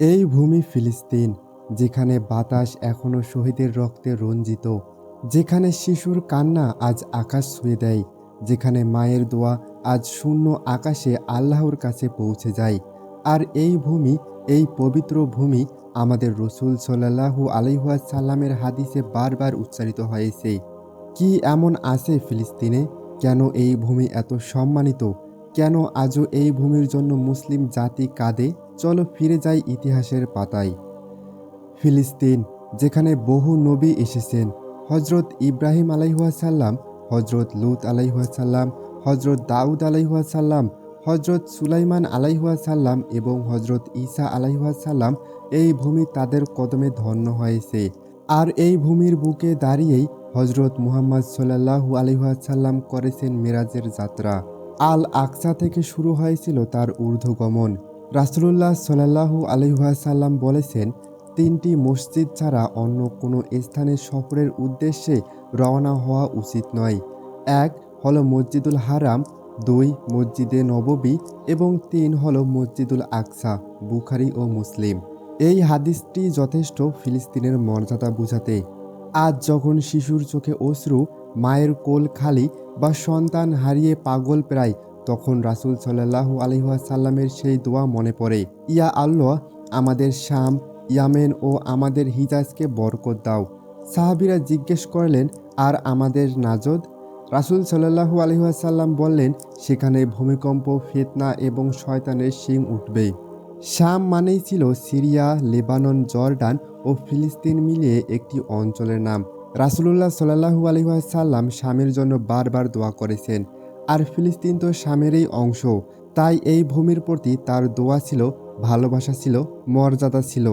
এই ভূমি ফিলিস্তিন, যেখানে বাতাস এখনও শহীদের রক্তে রঞ্জিত, যেখানে শিশুর কান্না আজ আকাশ ছুঁয়ে দেয়, যেখানে মায়ের দোয়া আজ শূন্য আকাশে আল্লাহর কাছে পৌঁছে যায়। আর এই ভূমি, এই পবিত্র ভূমি আমাদের রসুল সাল্লাহু আলাইহাসাল্লামের হাদিসে বারবার উচ্চারিত হয়েছে। কি এমন আছে ফিলিস্তিনে? কেন এই ভূমি এত সম্মানিত? কেন আজও এই ভূমির জন্য মুসলিম জাতি কাঁদে? চলো ফিরে যাই ইতিহাসের পাতায়। ফিলিস্তিন, যেখানে বহু নবী এসেছেন হজরত ইব্রাহিম আলাইহাসাল্লাম হজরত লুত আলাইহাসাল্লাম হজরত দাউদ আলাইহাসাল্লাম হজরত সুলাইমান আলাইহাসাল্লাম এবং হজরত ঈসা আলাইহাসাল্লাম এই ভূমি তাদের কদমে ধন্য হয়েছে। আর এই ভূমির বুকে দাঁড়িয়েই হজরত মুহাম্মদ সাল্লাহু আলহাসাল্লাম করেছেন মিরাজের যাত্রা। আল আকসা থেকে শুরু হয়েছিল তার ঊর্ধ্বগমন। রাসুলুল্লাহ সাল্লাহু আলহাসাল্লাম বলেছেন, তিনটি মসজিদ ছাড়া অন্য কোনো স্থানে সফরের উদ্দেশ্যে রওনা হওয়া উচিত নয়। এক হলো মসজিদুল হারাম, দুই মসজিদে নববী এবং তিন হলো মসজিদুল আকসা, বুখারি ও মুসলিম। এই হাদিসটি যথেষ্ট ফিলিস্তিনের মর্যাদা বুঝাতে। আজ যখন শিশুর চোখে অশ্রু, মায়ের কোল খালি বা সন্তান হারিয়ে পাগল প্রায় তখন রাসুল সাল্লাহু আলহাসাল্লামের সেই দোয়া মনে পড়ে। ইয়া আল্লাহ, আমাদের শাম, ইয়ামেন ও আমাদের হিজাজকে বরকত দাও। সাহাবিরা জিজ্ঞেস করলেন, আর আমাদের নাজদ? রাসুল সাল্লাহু আলহাসাল্লাম বললেন, সেখানে ভূমিকম্প, ফেতনা এবং শয়তানের শিং উঠবে। শাম মানেই ছিল সিরিয়া, লেবানন, জর্ডান ও ফিলিস্তিন মিলিয়ে একটি অঞ্চলের নাম। রাসুলুল্লাহ সাল্লাহু আলহাসাল্লাম শামের জন্য বারবার দোয়া করেছেন। আর ফিলিস্তিন তো শামেরই অংশ। তাই এই ভূমির প্রতি তার দোয়া ছিল, ভালোবাসা ছিল, মর্যাদা ছিল।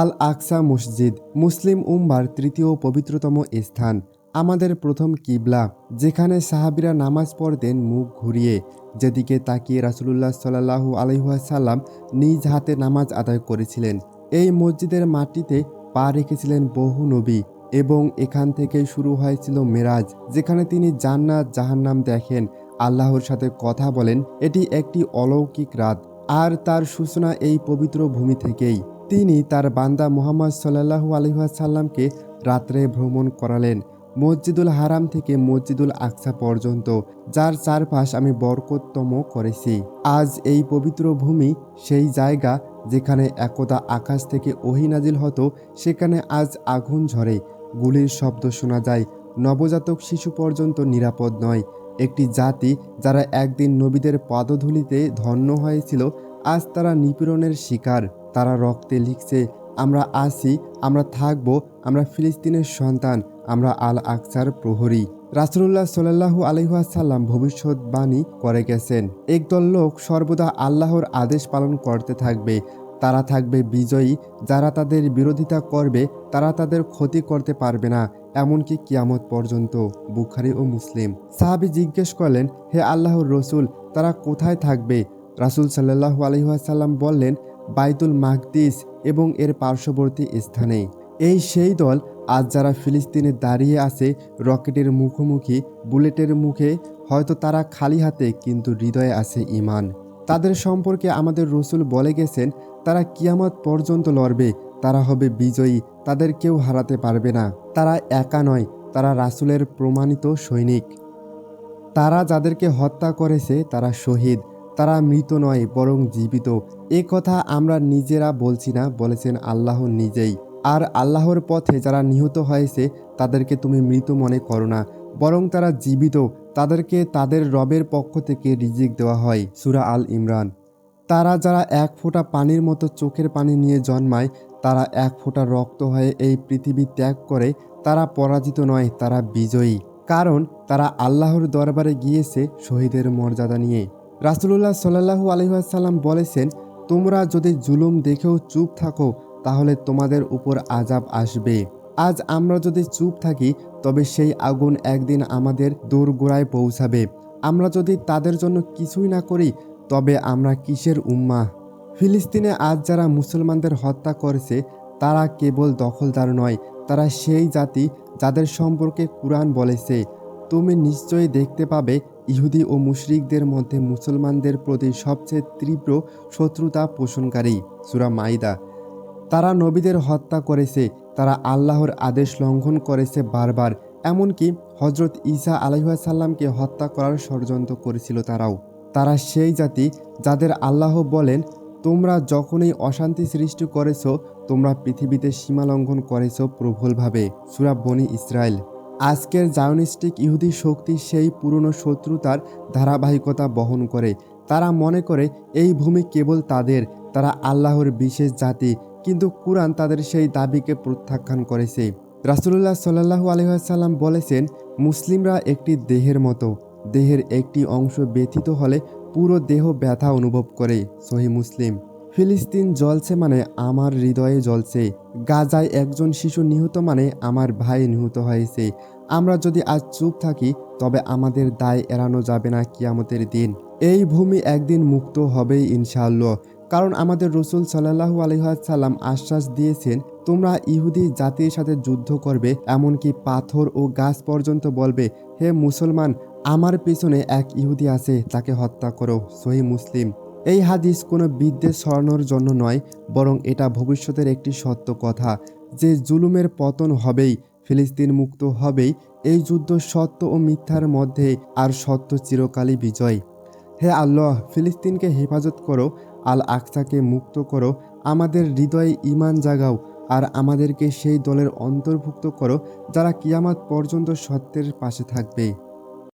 আল আকসা মসজিদ, মুসলিম উম্বার তৃতীয় পবিত্রতম স্থান। আমাদের প্রথম কিবলা, যেখানে সাহাবিরা নামাজ পড়তেন মুখ ঘুরিয়ে। যেদিকে তাকিয়ে রাসুলুল্লাহ সাল্লাহু আলহাসাল্লাম নিজ হাতে নামাজ আদায় করেছিলেন। এই মসজিদের মাটিতে পা রেখেছিলেন বহু নবী এবং এখান থেকে শুরু হয়েছিল মেরাজ, যেখানে তিনি জান্নাত জাহান্নাম দেখেন। আল্লাহর সাথে কথা বলেন, এটি একটি অলৌকিক রাত। আর তার সূচনা এই পবিত্র ভূমি থেকেই। তিনি তার বান্দা মোহাম্মদ সাল্লাহু আলহাসাল্লামকে রাত্রে ভ্রমণ করালেন, মসজিদুল হারাম থেকে মসজিদুল আকসা পর্যন্ত, যার চারপাশ আমি বরকততম করেছি। আজ এই পবিত্র ভূমি সেই জায়গা যেখানে একদা আকাশ থেকে ওহিনাজিল হতো, সেখানে আজ আগুন ঝরে। গুলির শব্দ শোনা যায়, নবজাতক শিশু পর্যন্ত নিরাপদ নয়। একটি জাতি যারা একদিন নবীদের পদধূলিতে ধন্য হয়েছিল, আজ তারা নিপীড়নের শিকার। তারা রক্তে লিখছে, আমরা আসি, আমরা থাকব, আমরা ফিলিস্তিনের সন্তান, আমরা আল আকসার প্রহরী রাসুল্লাহ সাল্লাহু আলহাসাল্লাম ভবিষ্যৎবাণী করে গেছেন, একদল লোক সর্বদা আল্লাহর আদেশ পালন করতে থাকবে তারা থাকবে বিজয়ী, যারা তাদের বিরোধিতা করবে, তারা তাদের ক্ষতি করতে পারবে না, এমনকি কিয়ামত পর্যন্ত, বুখারি ও মুসলিম। সাহাবি জিজ্ঞেস করলেন, হে আল্লাহর রসুল, তারা কোথায় থাকবে? রাসুল সাল্লাহু আলহাসাল্লাম বললেন, বাইতুল মাকদিস এবং এর পার্শ্ববর্তী স্থানে। এই সেই দল আজ যারা ফিলিস্তিনে দাঁড়িয়ে আছে, রকেটের মুখোমুখি, বুলেটের মুখে, হয়তো তারা খালি হাতে, কিন্তু হৃদয়ে আছে ইমান তাদের সম্পর্কে আমাদের রসুল বলে গেছেন তারা কিয়ামত পর্যন্ত লড়বে, তারা হবে বিজয়ী, তাদের কেউ হারাতে পারবে না। তারা একা নয়, তারা রাসুলের প্রমাণিত সৈনিক। তারা যাদেরকে হত্যা করেছে, তারা শহীদ। তারা মৃত নয়, বরং জীবিত। এ কথা আমরা নিজেরা বলছি না, বলেছেন আল্লাহ নিজেই। আর আল্লাহর পথে যারা নিহত হয়েছে, তাদেরকে তুমি মৃত মনে করো না, বরং তারা জীবিত। তাদেরকে তাদের রবের পক্ষ থেকে রিজিক দেওয়া হয়, সুরা আল ইমরান। তারা যারা এক ফোঁটা পানির মতো চোখের পানি নিয়ে জন্মায়, তারা এক ফোঁটা রক্ত হয়ে এই পৃথিবী ত্যাগ করে, তারা পরাজিত নয়, তারা বিজয়ী। কারণ, তারা আল্লাহর দরবারে গিয়েছে শহীদের মর্যাদা নিয়ে। রাসুলুল্লাহ সাল্লাহু আলহাসাল্লাম বলেছেন, তোমরা যদি জুলুম দেখেও চুপ থাকো, তাহলে তোমাদের উপর আজাব আসবে। আজ আমরা যদি চুপ থাকি, তবে সেই আগুন একদিন আমাদের দোরগোড়ায় পৌঁছাবে। আমরা যদি তাদের জন্য কিছুই না করি তবে আমরা কিসের উম্মা ফিলিস্তিনে আজ যারা মুসলমানদের হত্যা করেছে, তারা কেবল দখলদার নয়, তারা সেই জাতি যাদের সম্পর্কে কুরআন বলেছে। তুমি নিশ্চয়ই দেখতে পাবে, ইহুদি ও মুশরিকদের মধ্যে মুসলমানদের প্রতি সবচেয়ে তীব্র শত্রুতা পোষণকারী, সুরা মাইদা। তারা নবীদের হত্যা করেছে, তারা আল্লাহর আদেশ লঙ্ঘন করেছে বারবার, এমনকি হজরত ঈসা আলাইসাল্লামকে হত্যা করার ষড়যন্ত্র করেছিল তারাও। তারা সেই জাতি যাদের আল্লাহ বলেন, তোমরা যখনই অশান্তি সৃষ্টি করেছ, তোমরা পৃথিবীতে সীমা লঙ্ঘন করেছ প্রবলভাবে। সুরা বনি ইসরায়েল আজকের জায়নিস্টিক ইহুদি শক্তি সেই পুরনো শত্রুতার ধারাবাহিকতা বহন করে। তারা মনে করে, এই ভূমি কেবল তাদের, তারা আল্লাহর বিশেষ জাতি। কিন্তু কুরআন তাদের সেই দাবিকে প্রত্যাখ্যান করেছে। রাসুলুল্লাহ সাল্লাহু আলহাম বলেছেন, মুসলিমরা একটি দেহের মতো। দেহের একটি অংশ ব্যথিত হলে পুরো দেহ ব্যথা অনুভব করে, সহি মুসলিম। ফিলিস্তিন জ্বলছে মানে আমার হৃদয়ে জ্বলছে। গাজায় একজন শিশু নিহত মানে আমার ভাই নিহত হয়েছে। আমরা যদি আজ চুপ থাকি, তবে আমাদের দায় এড়ানো যাবে না কিয়ামতের দিন। এই ভূমি একদিন মুক্ত হবেই ইনশাআল্লাহ। কারণ আমাদের রসুল সাল্লাহু আলহাম আশ্বাস দিয়েছেন, তোমরা ইহুদি জাতির সাথে যুদ্ধ করবে, এমনকি পাথর ও গাছ পর্যন্ত বলবে, হে মুসলমান আমার পেছনে এক ইহুদি আছে, তাকে হত্যা করো, সহি মুসলিম। এই হাদিস কোনো বিদ্বেষ সরানোর জন্য নয়, বরং এটা ভবিষ্যতের একটি সত্য কথা। যে জুলুমের পতন হবেই, ফিলিস্তিন মুক্ত হবেই, এই যুদ্ধ সত্য ও মিথ্যার মধ্যে আর সত্য চিরকালই বিজয়। হে আল্লাহ, ফিলিস্তিনকে হেফাজত করো আল আকসাকে মুক্ত করো, আমাদের হৃদয়ে ইমান জাগাও, আর আমাদেরকে সেই দলের অন্তর্ভুক্ত করো, যারা কিয়ামাত পর্যন্ত সত্যের পাশে থাকবে।